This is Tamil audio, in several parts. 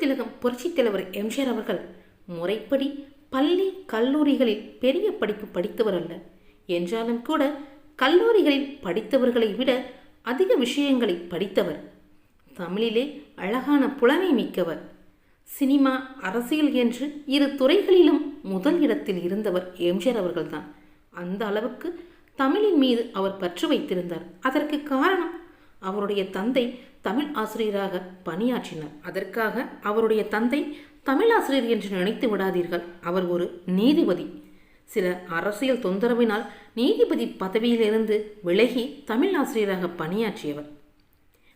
திலகம் புரட்சித் தலைவர் எம்ஜிஆர் அவர்கள் முறைப்படி பள்ளி கல்லூரிகளில் பெரிய படிப்பு படித்தவர் அல்ல. என்றாலும் கூட கல்லூரிகளில் படித்தவர்களை விட அதிக விஷயங்களை படித்தவர். தமிழிலே அழகான புலமை மிக்கவர். சினிமா அரசியல் என்று இரு துறைகளிலும் முதல் இடத்தில் இருந்தவர் எம்ஜிஆர் அவர்கள்தான். அந்த அளவுக்கு தமிழின் மீது அவர் பற்று வைத்திருந்தார். அதற்கு காரணம் அவருடைய தந்தை தமிழ் ஆசிரியராக பணியாற்றினார். அதற்காக அவருடைய தந்தை தமிழ் ஆசிரியர் என்று நினைத்து விடாதீர்கள். அவர் ஒரு நீதிபதி. சில அரசியல் தொந்தரவினால் நீதிபதி பதவியிலிருந்து விலகி தமிழ் ஆசிரியராக பணியாற்றியவர்.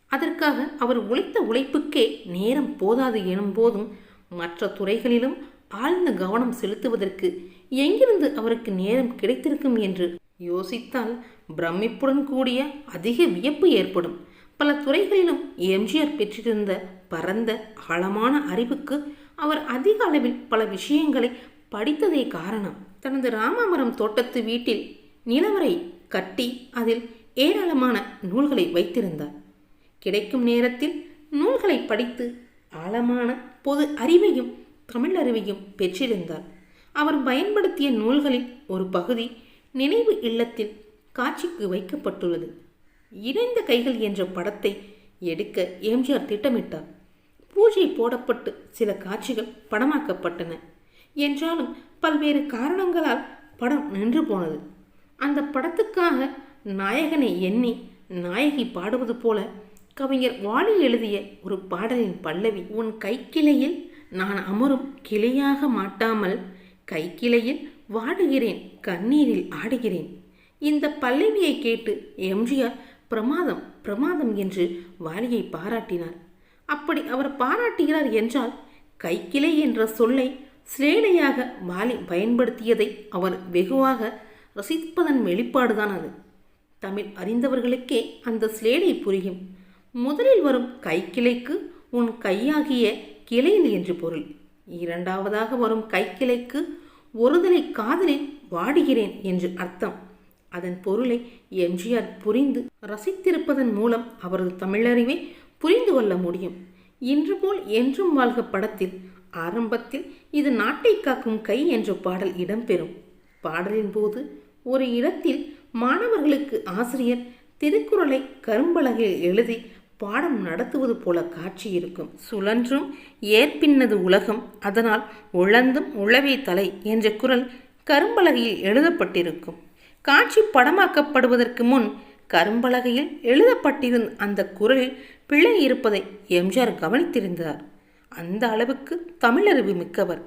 அதற்காக அவர் உழைத்த உழைப்புக்கே நேரம் போதாது எனும் போதும் மற்ற துறைகளிலும் ஆழ்ந்த கவனம் செலுத்துவதற்கு எங்கிருந்து அவருக்கு நேரம் கிடைத்திருக்கும் என்று யோசித்தால் பிரமிப்புடன் கூடிய அதிக வியப்பு ஏற்படும். பல துறைகளிலும் எம்ஜிஆர் பெற்றிருந்த பரந்த ஆழமான அறிவுக்கு அவர் அதிக அளவில் பல விஷயங்களை படித்ததே காரணம். தனது ராமாமரம் தோட்டத்து வீட்டில் நிலவரை கட்டி அதில் ஏராளமான நூல்களை வைத்திருந்தார். கிடைக்கும் நேரத்தில் நூல்களை படித்து ஆழமான பொது அறிவையும் தமிழ் அறிவையும் பெற்றிருந்தார். அவர் பயன்படுத்திய நூல்களில் ஒரு பகுதி நினைவு இல்லத்தில் காட்சிக்கு வைக்கப்பட்டுள்ளது. இணைந்த கைகள் என்ற படத்தை எடுக்க எம்ஜிஆர் திட்டமிட்டார். பூஜை போடப்பட்டு சில காட்சிகள் படமாக்கப்பட்டன. என்றாலும் பல்வேறு காரணங்களால் படம் நின்று போனது. அந்த படத்துக்காக நாயகனை எண்ணி நாயகி பாடுவது போல கவிஞர் வாலி எழுதிய ஒரு பாடலின் பல்லவி உன் கைக்கிளையில் நான் அமரும் கிளையாக மாட்டாமல் கைக்கிளையில் வாடுகிறேன் கண்ணீரில் ஆடுகிறேன். இந்த பல்லவியை கேட்டு எம்ஜிஆர் பிரமாதம் பிரமாதம் என்று வாலியை பாராட்டினார். அப்படி அவர் பாராட்டுகிறார் என்றால் கைக்கிளை என்ற சொல்லை சிலேடையாக வாலி பயன்படுத்தியதை அவர் வெகுவாக ரசிப்பதன் வெளிப்பாடுதான் அது. தமிழ் அறிந்தவர்களுக்கே அந்த சிலேடை புரியும். முதலில் வரும் கைக்கிளைக்கு உன் கையாகிய கிளையில் என்று பொருள். இரண்டாவதாக வரும் கைக்கிளைக்கு ஒருதலை காதலில் வாடுகிறேன் என்று அர்த்தம். அதன் பொருளை எம்ஜிஆர் புரிந்து ரசித்திருப்பதன் மூலம் அவரது தமிழறிவை புரிந்து கொள்ள முடியும். இன்று போல் என்றும் வாழ்க படத்தில் ஆரம்பத்தில் இது நாட்டை காக்கும் கை என்ற பாடல் இடம்பெறும். பாடலின் போது ஒரு இடத்தில் மாணவர்களுக்கு ஆசிரியர் திருக்குறளை கரும்பலகையில் எழுதி பாடம் நடத்துவது போல காட்சி இருக்கும். சுழன்றும் ஏற்பின்னது உலகம் அதனால் உழந்தும் உழவே தலை என்ற குரல் கரும்பலகையில் எழுதப்பட்டிருக்கும். காட்சி படமாக்கப்படுவதற்கு முன் கரும்பலகையில் எழுதப்பட்டிருந்த அந்த குரலில் பிழை இருப்பதை எம்ஜிஆர் கவனித்திருந்தார். அந்த அளவுக்கு தமிழறிவு மிக்கவர்.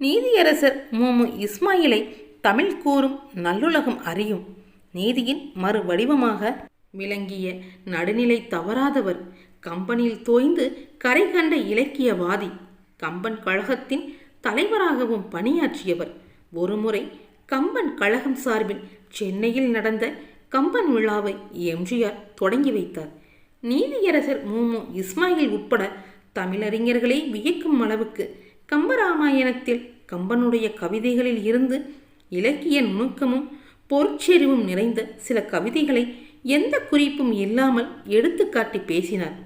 நீதியரசர் மு. இஸ்மாயிலை தமிழ் கூறும் நல்லுலகம் அறியும். நீதியின் மறு வடிவமாக விளங்கிய நடுநிலை தவறாதவர் கம்பனில் தோய்ந்து கரை கண்ட இலக்கியவாதி கம்பன் கழகத்தின் தலைவராகவும் பணியாற்றியவர் ஒருமுறை கம்பன் கழகம் சார்பில் சென்னையில் நடந்த கம்பன் விழாவை எம்ஜிஆர் தொடங்கி வைத்தார். நீதியரசர் மூமு இஸ்மாயில் உட்பட தமிழறிஞர்களை வியக்கும் அளவுக்கு கம்பராமாயணத்தில் கம்பனுடைய கவிதைகளில் இருந்து இலக்கிய நுணுக்கமும் பொற்செறிவும் நிறைந்த சில கவிதைகளை எந்த குறிப்பும் இல்லாமல் எடுத்துக்காட்டி பேசினார்.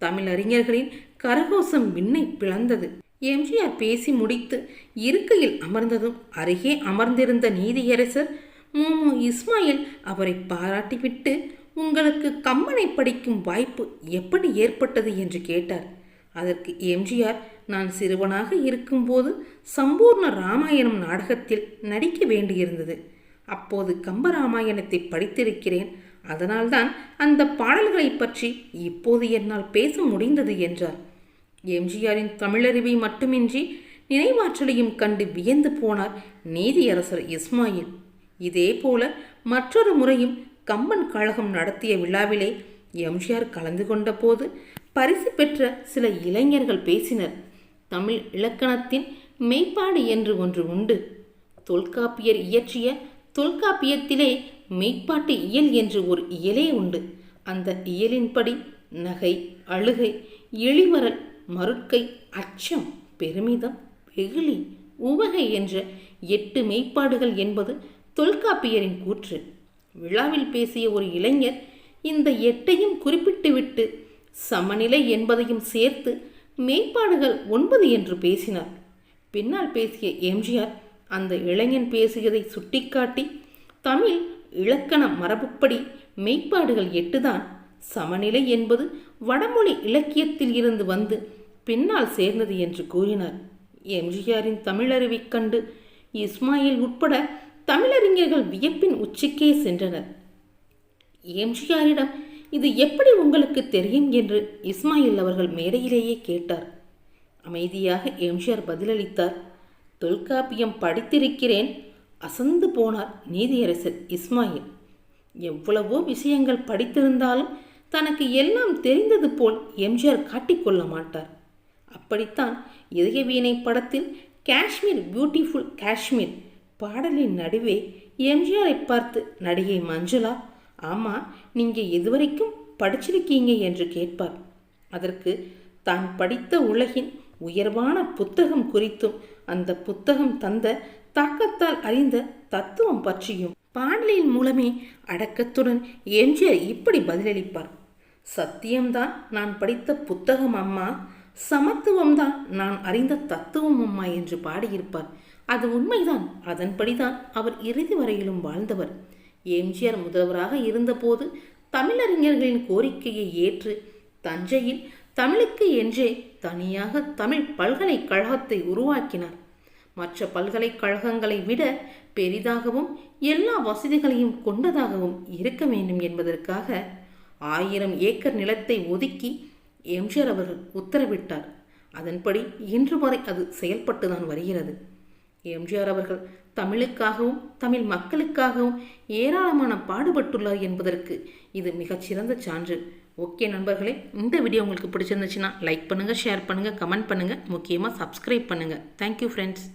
தமிழறிஞர்களின் கரகோசம் விண்ணை பிளந்தது. எம்ஜிஆர் பேசி முடித்து இருக்கையில் அமர்ந்ததும் அருகே அமர்ந்திருந்த நீதியரசர் மூமு இஸ்மாயில் அவரை பாராட்டிவிட்டு உங்களுக்கு கம்மனை படிக்கும் வாய்ப்பு எப்படி ஏற்பட்டது? என்று கேட்டார். அதற்கு எம்ஜிஆர் நான் சிறுவனாக இருக்கும்போது சம்பூர்ண ராமாயணம் நாடகத்தில் நடிக்க வேண்டியிருந்தது. அப்போது கம்பராமாயணத்தை படித்திருக்கிறேன். அதனால்தான் அந்த பாடல்களை பற்றி இப்போது என்னால் பேச முடிந்தது என்றார். எம்ஜிஆரின் தமிழறிவை மட்டுமின்றி நினைவாற்றலையும் கண்டு வியந்து போனார் நீதியரசர் இஸ்மாயில். இதே போல மற்றொரு முறையும் கம்பன் கழகம் நடத்திய விழாவிலே எம்ஜிஆர் கலந்து கொண்ட போது பரிசு பெற்ற சில இளைஞர்கள் பேசினர். தமிழ் இலக்கணத்தின் மெய்ப்பாடு என்று ஒன்று உண்டு. தொல்காப்பியர் இயற்றிய தொல்காப்பியத்திலே மெய்ப்பாட்டு இயல் என்று ஒரு இயலே உண்டு. அந்த இயலின்படி நகை அழுகை இழிவரல் மறுக்கை அச்சம் பெருமிதம் வெகுளி உவகை என்ற எட்டு மெய்ப்பாடுகள் என்பது தொல்காப்பியரின் கூற்று. விழாவில் பேசிய ஒரு இளைஞர் இந்த எட்டையும் குறிப்பிட்டுவிட்டு சமநிலை என்பதையும் சேர்த்து மெய்ப்பாடுகள் ஒன்பது என்று பேசினார். பின்னால் பேசிய எம்ஜிஆர் அந்த இளைஞன் பேசியதை சுட்டிக்காட்டி தமிழ் இலக்கண மரபுப்படி மெய்ப்பாடுகள் எட்டுதான். சமநிலை என்பது வடமொழி இலக்கியத்தில் இருந்து வந்து பின்னால் சேர்ந்தது என்று கூறினார். எம்ஜிஆரின் தமிழறிவைக் கண்டு இஸ்மாயில் உட்பட தமிழறிஞர்கள் வியப்பின் உச்சிக்கே சென்றனர். எம்ஜிஆரிடம் இது எப்படி உங்களுக்கு தெரியும்? என்று இஸ்மாயில் அவர்கள் மேடையிலேயே கேட்டார். அமைதியாக எம்ஜிஆர் பதிலளித்தார். தொல்காப்பியம் படித்திருக்கிறேன் அசந்து போனார் நீதியரசர் இஸ்மாயில். எவ்வளவோ விஷயங்கள் படித்திருந்தாலும் தனக்கு எல்லாம் தெரிந்தது போல் எம்ஜிஆர் காட்டிக்கொள்ள மாட்டார். அப்படித்தான் இதயவீணை படத்தில் காஷ்மீர் பியூட்டிஃபுல் காஷ்மீர் பாடலின் நடுவே எம்ஜிஆரை பார்த்து நடிகை மஞ்சுளா ஆமாம் நீங்கள் இதுவரைக்கும் படிச்சிருக்கீங்க? என்று கேட்பார். அதற்கு தான் படித்த உலகின் உயர்வான புத்தகம் குறித்தும் அந்த புத்தகம் தந்த தாக்கத்தால் அறிந்த தத்துவம் பற்றியும் பாடலின் மூலமே அடக்கத்துடன் எம்ஜிஆர் இப்படி பதிலளிப்பார். சத்தியம்தான் நான் படித்த புத்தகம் அம்மா. சமத்துவம்தான். நான் அறிந்த தத்துவம் அம்மா என்று பாடியிருப்பார். அது உண்மைதான். அதன்படிதான் அவர் இறுதி வரையிலும் வாழ்ந்தவர். எம்ஜிஆர் முதல்வராக இருந்தபோது தமிழறிஞர்களின் கோரிக்கையை ஏற்று தஞ்சையில் தமிழுக்கு என்றே தனியாக தமிழ் பல்கலைக்கழகத்தை உருவாக்கினார். மற்ற பல்கலைக்கழகங்களை விட பெரிதாகவும் எல்லா வசதிகளையும் கொண்டதாகவும் இருக்க வேண்டும் என்பதற்காக ஆயிரம் ஏக்கர் நிலத்தை ஒதுக்கி எம்ஜிஆர் அவர்கள் உத்தரவிட்டார். அதன்படி இன்று வரை அது செயல்பட்டுதான் வருகிறது. எம்ஜிஆர் அவர்கள் தமிழுக்காகவும் தமிழ் மக்களுக்காகவும் ஏராளமான பாடுபட்டுள்ளார் என்பதற்கு இது மிகச்சிறந்த சான்று. ஓகே நண்பர்களே இந்த வீடியோ உங்களுக்கு பிடிச்சிருந்துச்சுன்னா லைக் பண்ணுங்கள் ஷேர் பண்ணுங்கள் கமெண்ட் பண்ணுங்கள் முக்கியமாக சப்ஸ்கிரைப் பண்ணுங்கள் தேங்க்யூ ஃப்ரெண்ட்ஸ்